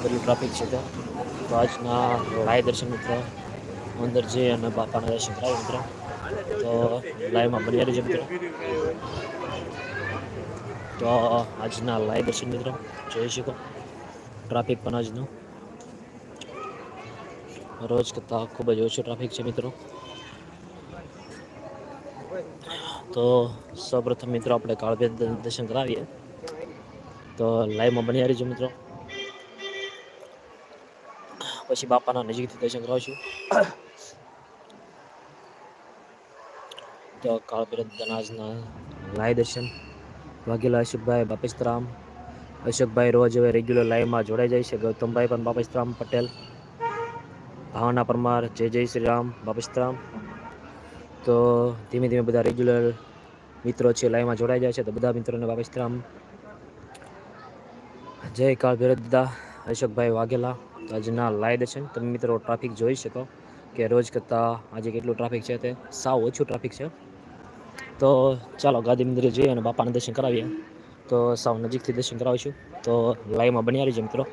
બધું ટ્રાફિક છે ત્યાં તો આજના લાય દર્શન મિત્રો અંદર જઈ અને બાપાના દર્શન કરાવી મિત્રો તો લાઈવમાં બની રહેજો મિત્રો તો આજના લાઈવ દર્શન મિત્રો જોઈ શકો ટ્રાફિક પણ આજનું રોજ કરતાં ખૂબ જ ઓછું ટ્રાફિક છે મિત્રો તો સૌપ્રથમ મિત્રો આપણે કાળભેદ દર્શન કરાવીએ તો લાઈવમાં બની રહીજો મિત્રો પછી બાપાના નજીકથી દર્શન કરાવશું. તો કાળભેદ દનાજના લાય દર્શન. વાઘેલા અશોકભાઈ બાપેસ્તરામ અશોકભાઈ રોજ હવે રેગ્યુલર લાઈવમાં જોડાઈ જાય છે. ગૌતમભાઈ પણ બાપેસ્તરામ પટેલ. ભાવના પરમાર, જય જય શ્રી રામ બાપેસ્તરામ તો ધીમે ધીમે બધા રેગ્યુલર મિત્રો છે લાઈવમાં જોડાઈ જાય છે. તો બધા મિત્રોને બાપેસ્તરામ જય કાળ ભેરદા અશોકભાઈ વાઘેલા આજના લાઈવ દર્શન તમે મિત્રો ટ્રાફિક જોઈ શકો કે રોજ કરતાં આજે કેટલું ટ્રાફિક છે તે. સાવ ઓછું ટ્રાફિક છે. તો ચાલો ગાંધી મંદિરે જઈએ અને બાપાના દર્શન કરાવીએ. તો સાવ નજીકથી દર્શન કરાવીશું. તો લાઈવમાં બન્યા રહીજો મિત્રો.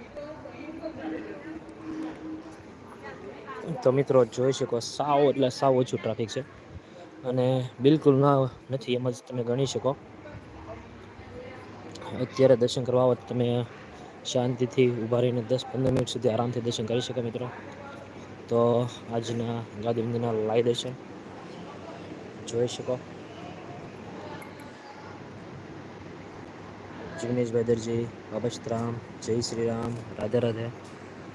તો મિત્રો જોઈ શકો સાવ એટલે સાવ ઓછું ટ્રાફિક છે. અને બિલકુલ ના નથી એમ જ તમે ગણી શકો. અત્યારે દર્શન કરવા આવો તમે શાંતિથી ઊભા રહીને દસ પંદર મિનિટ સુધી આરામથી દર્શન કરી શકો મિત્રો. તો આજના ગાંધી મંદિરના લાઈ દર્શન. જોઈ શકો. જિગ્નેશભાઈ દરજી બાબસ્તરામ જય શ્રી રામ રાધે રાધે.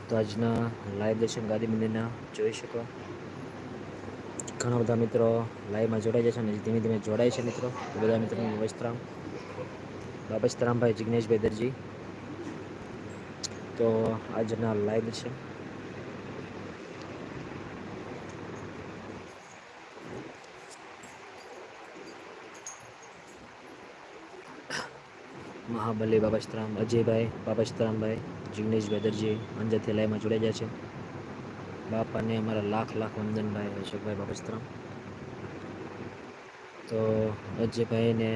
તો આજના લાઈવ દર્શન ગાંધી મંદિરના જોઈ શકો. ઘણા બધા મિત્રો લાઈવમાં જોડાઈ જશે અને ધીમે ધીમે જોડાય છે મિત્રો. તો બધા મિત્રોને વસ્ત્રામ. બાબસ્તરામભાઈ જિગ્નેશભાઈ દરજી તો આજના લાઈવ છે. મહાબલી બાબાશ્રામ અજયભાઈ બાબાશ્રામભાઈ જિગ્નેશભાઈ દરજી અંજરથી લાઈવમાં જોડાઈ છે. બાપાને અમારા લાખ લાખ વંદનભાઈ અશોકભાઈ બાબાશ્રામ તો અજયભાઈને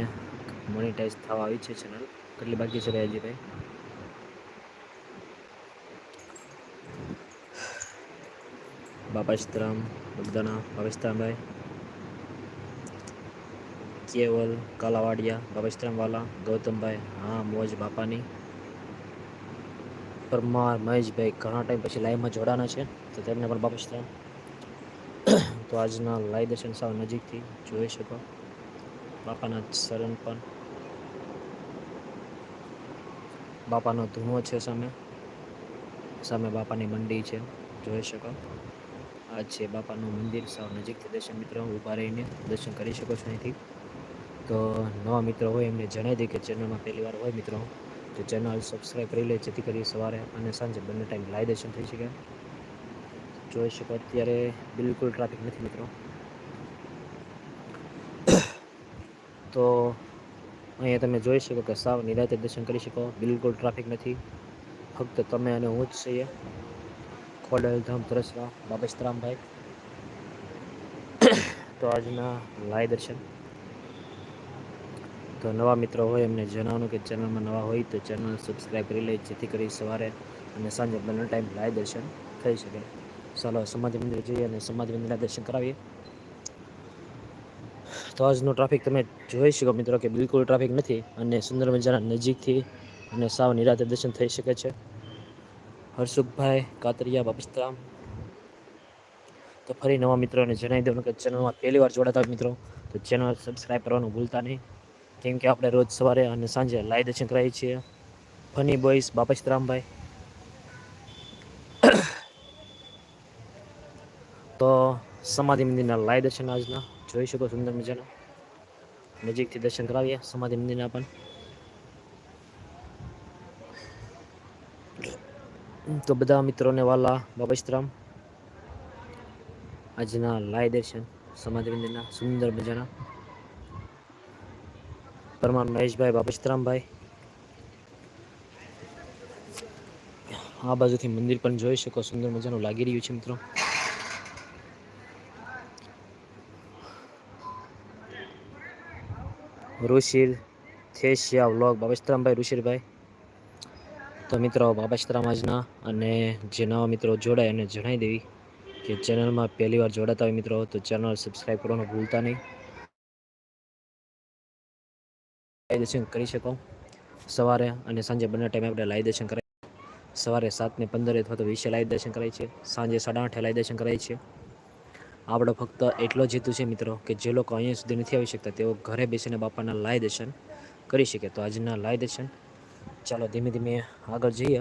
મોનિટાઈઝ થવા આવી છે ચેનલ કેટલી બાકી છે ભાઈ અજયભાઈ? બાપાશ્રામ બગદાણા બાબાશ્રામભાઈ કેવલ કાલાવાડિયા બાબસ્ત્રામવાલા ગૌતમભાઈ હા મોજ બાપાની પરમાર મહેશભાઈ ઘણા ટાઈમ પછી લાઈવમાં જોડાના છે તો તેમને પણ બાબસ્ત્રામ તો આજના લાઈવ દર્શન સાવ નજીકથી જોઈ શકો બાપાના શરણ પણ બાપાનો ધૂણો છે સામે સામે બાપાની મંડી છે જોઈ શકો આ છે બાપાનું મંદિર, સાવ નજીકથી દર્શન મિત્રો ઊભા રહીને દર્શન કરી શકો છો અહીંથી. તો નવા મિત્રો હોય એમને જણાવી દઈએ કે ચેનલમાં પહેલી વાર હોય મિત્રો, તો ચેનલ સબસ્ક્રાઈબ કરી લે, જેથી કરી સવારે અને સાંજે બંને ટાઈમ લાઈવ દર્શન થઈ શકે. જોઈ શકો અત્યારે બિલકુલ ટ્રાફિક નથી મિત્રો. તો અહીંયા તમે જોઈ શકો કે સાવ નિરાતે દર્શન કરી શકો, બિલકુલ ટ્રાફિક નથી. ફક્ત તમે અને હું જ છીએ. ખોડલધામ તરસવા બાબેશરામભાઈ તો આજના લાય દર્શન. તો નવા મિત્રો હોય એમને જણાવવાનું કે ચેનલમાં નવા હોય તો ચેનલ સબસ્ક્રાઈબ કરી લે, જેથી કરી સવારે અને સાંજે બંને ટાઈમ લાય દર્શન થઈ શકે. ચાલો સમાધિ મંદિર જઈએ અને સમાધિ મંદિરના દર્શન કરાવીએ. તો આજનું ટ્રાફિક તમે જોઈ શકો મિત્રો કે બિલકુલ ટ્રાફિક નથી અને સુંદર મજાના નજીકથી અને સાવ નિરાતે દર્શન થઈ શકે છે. હર્ષુખભાઈ કાતરિયા બાપિસ્તરામ તો ફરી નવા મિત્રોને જણાવી દઉં કે ચેનલમાં પહેલી વાર જોડાતા મિત્રો, તો ચેનલ સબસ્ક્રાઈબ કરવાનું ભૂલતા નહીં. કેમ કે આપણે રોજ સવારે અને સાંજે લાઈ દર્શન કરાવીએ છીએ. ફની બોઈસ બાપસ્તરામભાઈ તો સમાધિ મંદિરના લાઈ દર્શન આજના. જોઈ શકો સુંદર મજાના. નજીકથી દર્શન કરાવીએ, સમાધિ મંદિરના પણ. તો બધા મિત્રોને વાલા બાપસ્તરામ આજના લાય દર્શન સમાજ મંદિરના સુંદર મજાના. પરમાર મહેશભાઈ બાપસ્તરામભાઈ આ બાજુથી મંદિર પણ જોઈ શકો, સુંદર મજાનું લાગી રહ્યું છે મિત્રો. ઋષિર થેશિયા વ્લોગ બાબસ્તરામભાઈ ઋષિરભાઈ. તો મિત્રો બાબાશ્રામ આજના અને જે નવા મિત્રો જોડાય એને જણાવી દેવી કે ચેનલમાં પહેલી વાર જોડાતા હોય મિત્રો, તો ચેનલ સબસ્ક્રાઈબ કરવાનું ભૂલતા નહીં. દર્શન કરી શકો. સવારે અને સાંજે બંને ટાઈમે આપણે લાઈવ દર્શન કરાય. સવારે સાતને પંદરે અથવા તો વીસે લાઈવ દર્શન કરાય છે. સાંજે સાડા આઠે લાઈવ દર્શન કરાય છે. આપણે ફક્ત એટલો જ હેતુ છે મિત્રો, કે જે લોકો અહીંયા સુધી નથી આવી શકતા તેઓ ઘરે બેસીને બાપાના લાય દર્શન કરી શકે. તો આજના લાય દર્શન ચાલો ધીમે ધીમે આગળ જઈએ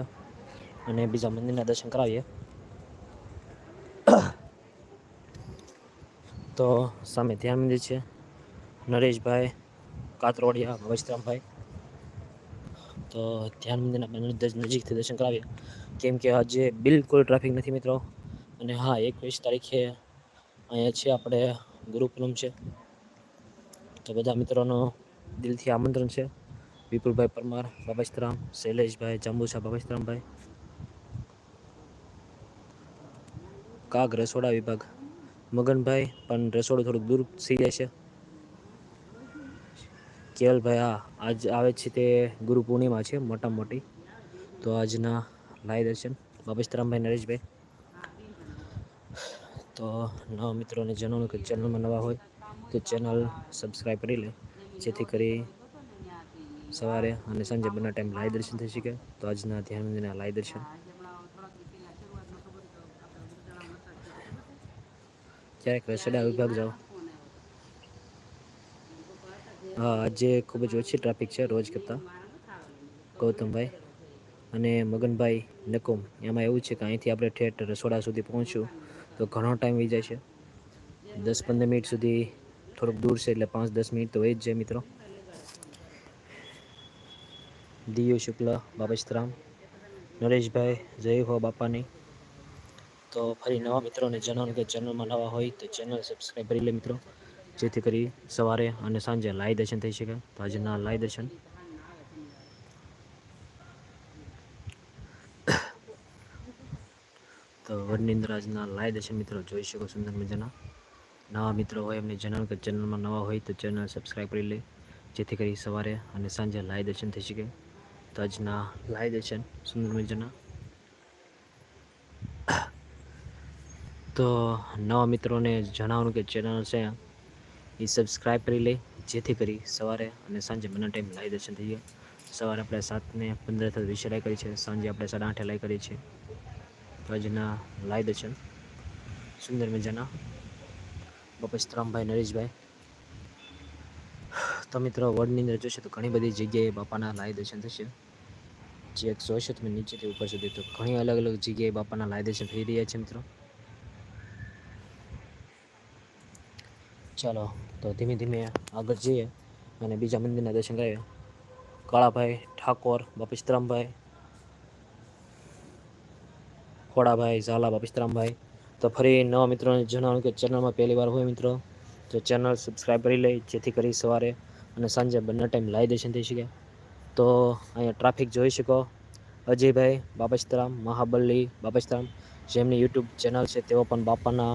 અને બીજા મંદિરના દર્શન કરાવીએ. તો સામે ધ્યાન મંદિર છે. નરેશભાઈ, કાતરોડિયા વૈષ્ણવભાઈ તો ધ્યાન મંદિરના નજીકથી દર્શન કરાવીએ. કેમ કે આજે બિલકુલ ટ્રાફિક નથી મિત્રો. અને હા, એકવીસ તારીખે અહીંયા છે આપણે ગુરુ પૂનમ છે. તો બધા મિત્રોનો દિલથી આમંત્રણ છે. વિપુલભાઈ પરમાર બાબાશ્રામ શૈલેષભાઈ, જાંબુસા બાબાશ્રામભાઈ કાગ રસોડા વિભાગ. મગનભાઈ, પણ રસોડું થોડુંક દૂર થઈ જાય છે. કેવલભાઈ, હા, આજ આવે છે તે ગુરુ પૂર્ણિમા છે, મોટા મોટી. તો આજના લાઈ દર્શન. બાબેશરામભાઈ નરેશભાઈ. તો નવા મિત્રોને જણાવું કે ચેનલમાં નવા હોય તો ચેનલ સબસ્ક્રાઈબ કરી લે. જેથી કરી સવારે અને સાંજે બંને ટાઈમ લાય દર્શન થઈ શકે. તો આજના ધ્યાન મંદિરના લાઈ દર્શન. ક્યારેક રસોડા વિભાગ જાઓ. હા, આજે ખૂબ જ ઓછી ટ્રાફિક છે રોજ કરતાં. ગૌતમભાઈ અને મગનભાઈ નકુમ. એમાં એવું છે કે અહીંથી આપણે ઠેઠ રસોડા સુધી પહોંચ્યું તો ઘણો ટાઈમ વહી જાય છે. દસ પંદર મિનિટ સુધી થોડુંક દૂર છે એટલે પાંચ દસ મિનિટ તો વહી જ જાય મિત્રો. દિયુ શુક્લ બાબસ્તરામ નરેશભાઈ, જય હો બાપાની. તો ફરી નવા મિત્રોને જણાવવાનું કે ચેનલમાં નવા હોય તો ચેનલ સબસ્ક્રાઈબ કરી લે મિત્રો. જેથી કરી સવારે અને સાંજે લાઈ દર્શન થઈ શકે. તો આજના લાઈ દર્શન. તો વડનિંદ્રાજના લાઈ દર્શન મિત્રો જોઈ શકો સુંદર મજાના. નવા મિત્રો હોય એમને જણાવ્યું કે ચેનલમાં નવા હોય તો ચેનલ સબસ્ક્રાઈબ કરી લે. જેથી કરી સવારે અને સાંજે લાઈ દર્શન થઈ શકે. તો લાવી દે છે સુંદર મજાના તો નવા મિત્રોને જણાવવાનું કે ચેનલ છે, એ સબસ્ક્રાઈબ કરી લે, જેથી કરી સવારે અને સાંજે બંને ટાઈમ લાઈ દર્શન થઈ ગયા સવારે આપણે સાતને પંદર થતા વીસે લાઈ કરી છે, સાંજે આપણે સાડા આઠે લાઈ કરી છે. આજના લાઈ દર્શન સુંદર મજાના શ્રામભાઈ નરેશભાઈ. તો મિત્રો વર્ડની અંદર જોશે તો ઘણી બધી જગ્યાએ બાપાના લાઈ દર્શન થશે. જે જોશો તમે નીચેથી ઉપર સુધી તો ઘણી અલગ અલગ જગ્યાએ બાપાના લાઈ દર્શન થઈ રહ્યા છે મિત્રો. ચાલો, તો ધીમે ધીમે આગળ જઈએ અને બીજા મંદિરના દર્શન કરીએ. કાળાભાઈ ઠાકોર બાપિસ્તરામભાઈ ખોડાભાઈ, ઝાલા બાપિસ્તરામભાઈ તો ફરી નવા મિત્રોને જણાવું કે ચેનલમાં પહેલી વાર હોય મિત્રો, તો ચેનલ સબસ્ક્રાઈબ કરી લે, જેથી કરી સવારે અને સાંજે બંને ટાઈમ લાઈ દર્શન થઈ શકે. તો અહીંયા ટ્રાફિક જોઈ શકો. અજયભાઈ બાબસ્તરામ મહાબલી બાબસ્તરામ જેમની યુટ્યુબ ચેનલ છે તેઓ પણ બાપાના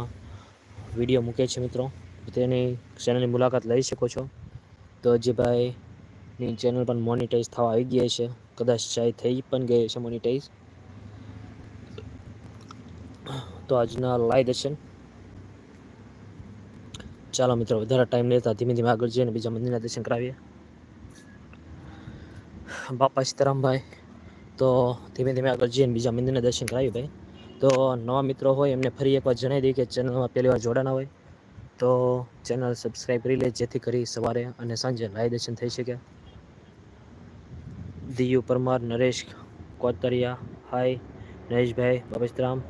વીડિયો મૂકે છે મિત્રો. તેની ચેનલની મુલાકાત લઈ શકો છો. તો અજયભાઈની ચેનલ પણ મોનિટાઈઝ થવા આવી ગઈ છે. કદાચ ચાય થઈ પણ ગઈ છે મોનિટાઈઝ તો આજના લાઈ દર્શન ચાલો મિત્રો, વધારે ટાઈમ લેતા ધીમે ધીમે આગળ જઈએ અને બીજા મંદિરના દર્શન કરાવીએ. બાપા સીતારામભાઈ તો ધીમે ધીમે આગળ જઈને બીજા મંદિરના દર્શન કરાવી ભાઈ. તો નવા મિત્રો હોય, એમને ફરી એકવાર જણાવી દઈએ કે ચેનલમાં પહેલી વાર જોડાના હોય. તો ચેનલ સબસ્ક્રાઈબ કરી લે, જેથી કરી સવારે અને સાંજે લાઈ દર્શન થઈ શકે. દિયુ પરમાર, નરેશ કોતરિયા, હાય, નરેશભાઈ બાબસ્તરામ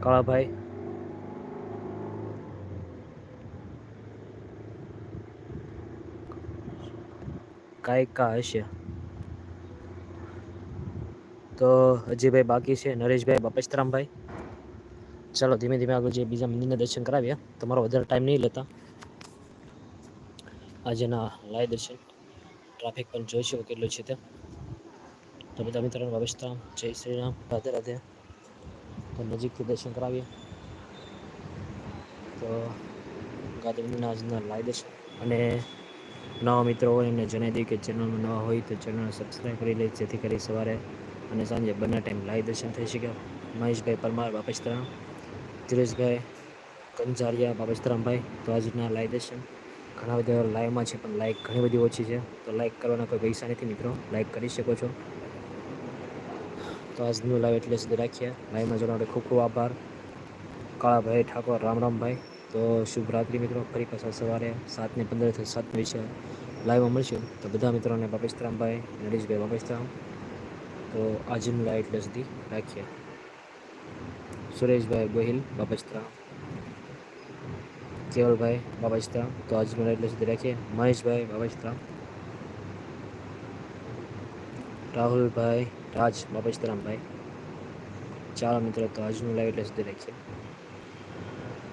કાળાભાઈ કાયકા હશે. તો અજયભાઈ બાકી છે, નરેશભાઈ બાપેશરામભાઈ ચાલો, ધીમે ધીમે આગળ જે બીજા મંદિરના દર્શન કરાવીએ. તમારો વધારે ટાઈમ નહીં લેતા. આજેના લાય દર્શન. ટ્રાફિક પણ જોઈ શકો કેટલું છે તે. તો બધા મિત્રોને બાપેશરામ જય શ્રી રામ. રાધે રાધે. તો નજીકથી દર્શન કરાવીએ. તો ગાંધીના આજના લાય દર્શન. અને નવા મિત્રો હોય એમને જણાવી દઈએ કે ચેનલમાં નવા હોય તો ચેનલ સબસ્ક્રાઈબ કરી લે, જેથી કરી સવારે અને સાંજે બંને ટાઈમ લાઈવ દર્શન થઈ શકે. મહેશભાઈ પરમાર બાપસ્તરા ધીરજભાઈ કંજારિયા બાપસ્તરામભાઈ તો આજના લાઈવ દર્શન. ઘણા બધા લાઈવમાં છે, પણ લાઈક ઘણી બધી ઓછી છે. તો લાઈક કરવાના કોઈ પૈસા નથી મિત્રો. લાઈક કરી શકો છો. તો આજનું લાઈવ એટલે સુધી રાખીએ. લાઈવમાં જોડવા ખૂબ ખૂબ આભાર. કાળાભાઈ ઠાકોર રામ રામભાઈ તો શુભરાત્રિ મિત્રો. ફરી પાછા સવારે સાતને પંદરથી સાત વિશે લાઈવમાં મળશું. તો બધા મિત્રોને બાપેશરામભાઈ નરેશભાઈ બાપેશરામ તો આજનું લાઈવ એટલે સુધી રાખીએ. સુરેશભાઈ ગોહિલ બાપેશરામ કેવલભાઈ બાપેશરામ તો આજનું લાઈવ એટલે સુધી રાખીએ. મહેશભાઈ બાપેશરામ રાહુલભાઈ રાજ બાપેશરામભાઈ ચાલો મિત્રો, તો આજનું લાઈવ એટલે સુધી રાખીએ.